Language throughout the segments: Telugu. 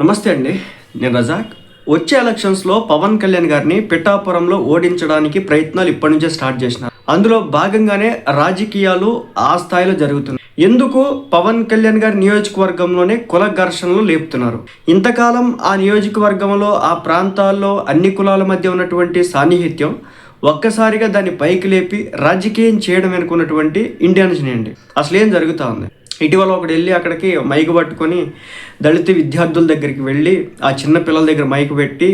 నమస్తే అండి నేను రజాక్. వచ్చే ఎలక్షన్స్లో పవన్ కళ్యాణ్ గారిని పిఠాపురంలో ఓడించడానికి ప్రయత్నాలు ఇప్పటి నుంచే స్టార్ట్ చేసిన. అందులో భాగంగానే రాజకీయాలు ఆ స్థాయిలో జరుగుతున్నాయి. ఎందుకు పవన్ కళ్యాణ్ గారి నియోజకవర్గంలోనే కుల ఘర్షణలు లేపుతున్నారు? ఇంతకాలం ఆ నియోజకవర్గంలో ఆ ప్రాంతాల్లో అన్ని కులాల మధ్య ఉన్నటువంటి సాన్నిహిత్యం ఒక్కసారిగా దాన్ని పైకి లేపి రాజకీయం చేయడం అనుకున్నటువంటి ఇండియన్స్ని అండి. అసలు ఏం జరుగుతూ ఉంది? ఇటీవల ఒకడు వెళ్ళి అక్కడికి మైక్ పట్టుకొని దళిత విద్యార్థుల దగ్గరికి వెళ్ళి ఆ చిన్న పిల్లల దగ్గర మైక్ పెట్టి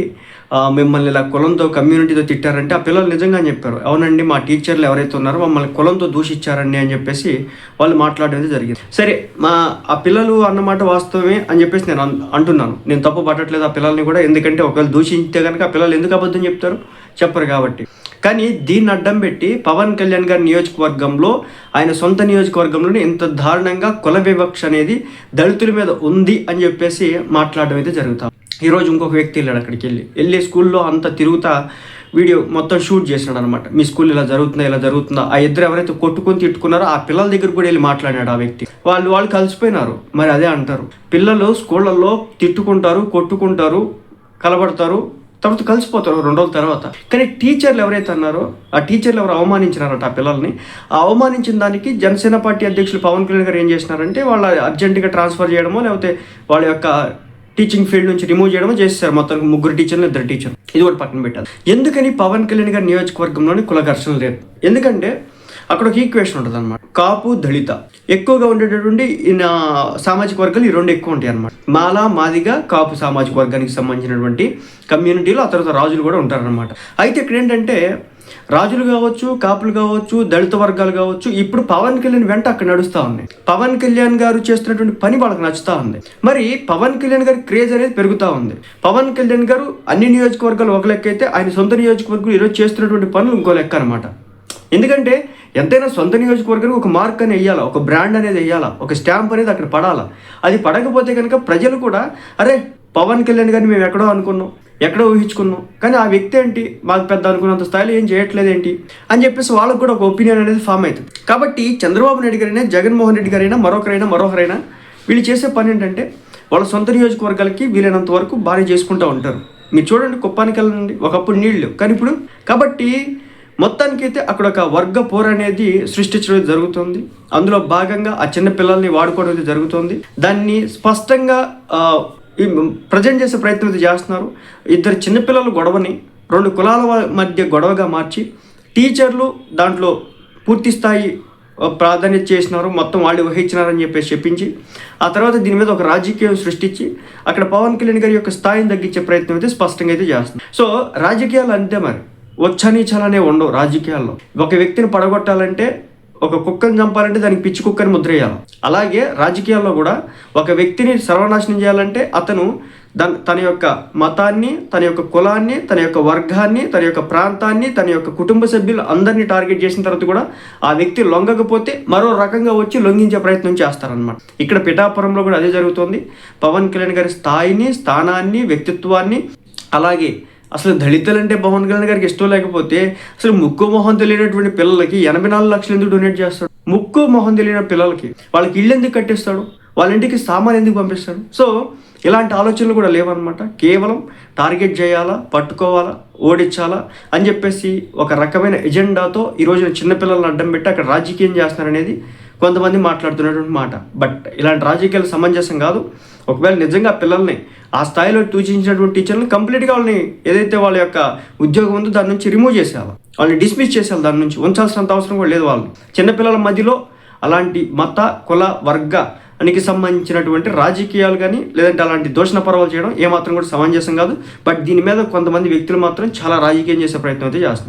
మిమ్మల్ని ఇలా కులంతో కమ్యూనిటీతో తిట్టారంటే ఆ పిల్లలు నిజంగా చెప్పారు. అవునండి మా టీచర్లు ఎవరైతే ఉన్నారో మమ్మల్ని కులంతో దూషించారండి అని చెప్పేసి వాళ్ళు మాట్లాడేది జరిగింది. సరే మా ఆ పిల్లలు అన్నమాట వాస్తవమే అని చెప్పేసి నేను అన్- అంటున్నాను. నేను తప్పు పట్టట్లేదు ఆ పిల్లల్ని కూడా ఎందుకంటే ఒకవేళ దూషించితే కనుక ఆ పిల్లలు ఎందుకు అబద్ధం చెప్తారు? చెప్పరు కాబట్టి. కానీ దీన్ని అడ్డం పెట్టి పవన్ కళ్యాణ్ గారి నియోజకవర్గంలో ఆయన సొంత నియోజకవర్గంలోనే ఇంత దారుణంగా కుల వివక్ష అనేది దళితుల మీద ఉంది అని చెప్పేసి మాట్లాడడం అయితే జరుగుతాం. ఈరోజు ఇంకొక వ్యక్తి వెళ్ళాడు అక్కడికి వెళ్ళి. వెళ్ళి స్కూల్లో అంత తిరుగుతా వీడియో మొత్తం షూట్ చేసినాడు అనమాట మీ స్కూల్ ఇలా జరుగుతుందా ఇలా జరుగుతుందా? ఆ ఇద్దరు ఎవరైతే కొట్టుకొని తిట్టుకున్నారో ఆ పిల్లల దగ్గర కూడా వెళ్ళి మాట్లాడాడు ఆ వ్యక్తి. వాళ్ళు వాళ్ళు కలిసిపోయినారు. మరి అదే అంటారు. పిల్లలు స్కూళ్ళల్లో తిట్టుకుంటారు కొట్టుకుంటారు కలబడతారు తర్వాత కలిసిపోతారు రెండు రోజుల తర్వాత. కానీ టీచర్లు ఎవరైతే అన్నారో ఆ టీచర్లు ఎవరు అవమానించినారట ఆ పిల్లల్ని? ఆ అవమానించిన దానికి జనసేన పార్టీ అధ్యక్షులు పవన్ కళ్యాణ్ గారు ఏం చేసినారంటే వాళ్ళ అర్జెంటుగా ట్రాన్స్ఫర్ చేయడమో లేకపోతే వాళ్ళ యొక్క టీచింగ్ ఫీల్డ్ నుంచి రిమూవ్ చేయడం చేస్తారు మొత్తం ముగ్గురు టీచర్లు ఇద్దరు టీచర్ ఇది ఒకటి పక్కన పెట్టారు ఎందుకని పవన్ కళ్యాణ్ గారి నియోజకవర్గంలోని కుల ఘర్షణ లేదు? ఎందుకంటే అక్కడ ఒక ఈక్వేషన్ ఉంటుంది అనమాట కాపు దళిత. ఎక్కువగా ఉండేటటువంటి ఈయన సామాజిక వర్గాలు ఈ రెండు ఎక్కువ ఉంటాయి అనమాట మాల మాదిగా కాపు సామాజిక వర్గానికి సంబంధించినటువంటి కమ్యూనిటీలో ఆ తర్వాత రాజులు కూడా ఉంటారనమాట అయితే ఇక్కడ ఏంటంటే రాజులు కావచ్చు కాపులు కావచ్చు దళిత వర్గాలు కావచ్చు ఇప్పుడు పవన్ కళ్యాణ్ వెంట అక్కడ నడుస్తూ ఉంది పవన్ కళ్యాణ్ గారు చేస్తున్నటువంటి పని వాళ్ళకి నచ్చుతా ఉంది. మరి పవన్ కళ్యాణ్ గారి క్రేజ్ అనేది పెరుగుతూ ఉంది. పవన్ కళ్యాణ్ గారు అన్ని నియోజకవర్గాలు ఒక లెక్క అయితే ఆయన సొంత నియోజకవర్గం ఈరోజు చేస్తున్నటువంటి పనులు ఇంకో లెక్క అనమాట ఎందుకంటే ఎంతైనా సొంత నియోజకవర్గానికి ఒక మార్క్ అనేది వేయాలా ఒక బ్రాండ్ అనేది వేయాలా ఒక స్టాంప్ అనేది అక్కడ పడాలా. అది పడకపోతే కనుక ప్రజలు కూడా అరే పవన్ కళ్యాణ్ గారిని మేము ఎక్కడో అనుకున్నాం ఎక్కడో ఊహించుకున్నాం కానీ ఆ వ్యక్తి ఏంటి? మాకు పెద్ద అనుకున్నంత స్థాయిలో ఏం చేయట్లేదు ఏంటి? అని చెప్పేసి వాళ్ళకు కూడా ఒక ఒపీనియన్ అనేది ఫామ్ అవుతుంది. కాబట్టి చంద్రబాబు నాయుడు గారైనా జగన్మోహన్ రెడ్డి గారైనా మరొకరైనా మరొకరైనా వీళ్ళు చేసే పని ఏంటంటే వాళ్ళ సొంత నియోజకవర్గాలకి వీలైనంత వరకు భారీ చేసుకుంటూ ఉంటారు. మీరు చూడండి కుప్పానికి వెళ్ళండి ఒకప్పుడు నీళ్ళు కానీ ఇప్పుడు కాబట్టి మొత్తానికైతే అక్కడ ఒక వర్గ పోర్ అనేది సృష్టించడం జరుగుతుంది. అందులో భాగంగా ఆ చిన్న పిల్లల్ని వాడుకోవడం అయితే జరుగుతుంది. దాన్ని స్పష్టంగా ప్రజెంట్ చేసే ప్రయత్నం అయితే చేస్తున్నారు. ఇద్దరు చిన్నపిల్లలు గొడవని రెండు కులాల మధ్య గొడవగా మార్చి టీచర్లు దాంట్లో పూర్తి స్థాయి ప్రాధాన్యత చేసినారు. మొత్తం వాళ్ళు వహించినారని చెప్పేసి చెప్పించి ఆ తర్వాత దీని మీద ఒక రాజకీయం సృష్టించి అక్కడ పవన్ కళ్యాణ్ గారి యొక్క స్థాయిని తగ్గించే ప్రయత్నం అయితే స్పష్టంగా అయితే చేస్తుంది సో రాజకీయాలు అంతే మరి. వచ్చనీచలనే ఉండవు రాజకీయాల్లో. ఒక వ్యక్తిని పడగొట్టాలంటే ఒక కుక్కను చంపాలంటే దానికి పిచ్చి కుక్కని ముద్రేయాలి అలాగే రాజకీయాల్లో కూడా ఒక వ్యక్తిని సర్వనాశనం చేయాలంటే అతను దాని తన యొక్క మతాన్ని తన యొక్క కులాన్ని తన యొక్క వర్గాన్ని తన యొక్క ప్రాంతాన్ని తన యొక్క కుటుంబ సభ్యులు అందరినీ టార్గెట్ చేసిన తర్వాత కూడా ఆ వ్యక్తి లొంగకపోతే మరో రకంగా వచ్చి లొంగించే ప్రయత్నం చేస్తారనమాట ఇక్కడ పిఠాపురంలో కూడా అదే జరుగుతుంది. పవన్ కళ్యాణ్ గారి స్థాయిని స్థానాన్ని వ్యక్తిత్వాన్ని అలాగే అసలు దళితులంటే పవన్ కళ్యాణ్ గారికి ఇష్టం లేకపోతే అసలు ముక్కు మొహం తెలియనటువంటి పిల్లలకి ఎనభై నాలుగు లక్షలు ఎందుకు డొనేట్ చేస్తాడు? ముక్కు మొహం తెలియని పిల్లలకి వాళ్ళకి ఇల్లు ఎందుకు కట్టిస్తాడు? వాళ్ళ ఇంటికి సామాన్ ఎందుకు పంపిస్తాడు? సో ఇలాంటి ఆలోచనలు కూడా లేవన్నమాట. కేవలం టార్గెట్ చేయాలా? పట్టుకోవాలా? ఓడించాలా? అని చెప్పేసి ఒక రకమైన ఎజెండాతో ఈరోజు రోజున చిన్నపిల్లలను అడ్డం పెట్టి అక్కడ రాజకీయం చేస్తున్నారనేది కొంతమంది మాట్లాడుతున్నటువంటి మాట. బట్ ఇలాంటి రాజకీయాలు సమంజసం కాదు. ఒకవేళ నిజంగా పిల్లల్ని ఆ స్థాయిలో సూచించినటువంటి టీచర్ని కంప్లీట్గా వాళ్ళని ఏదైతే వాళ్ళ యొక్క ఉద్యోగం ఉందో దాని నుంచి రిమూవ్ చేసేయాలి. వాళ్ళని డిస్మిస్ చేసేయాలి దాని నుంచి. ఉంచాల్సినంత అవసరం కూడా లేదు వాళ్ళు చిన్నపిల్లల మధ్యలో అలాంటి మత కుల వర్గ అనికి సంబంధించినటువంటి రాజకీయాలు కానీ లేదంటే అలాంటి దోషణ పర్వాలు చేయడం ఏమాత్రం కూడా సమంజసం కాదు. బట్ దీని మీద కొంతమంది వ్యక్తులు మాత్రం చాలా రాజకీయం చేసే ప్రయత్నం అయితే చేస్తున్నారు.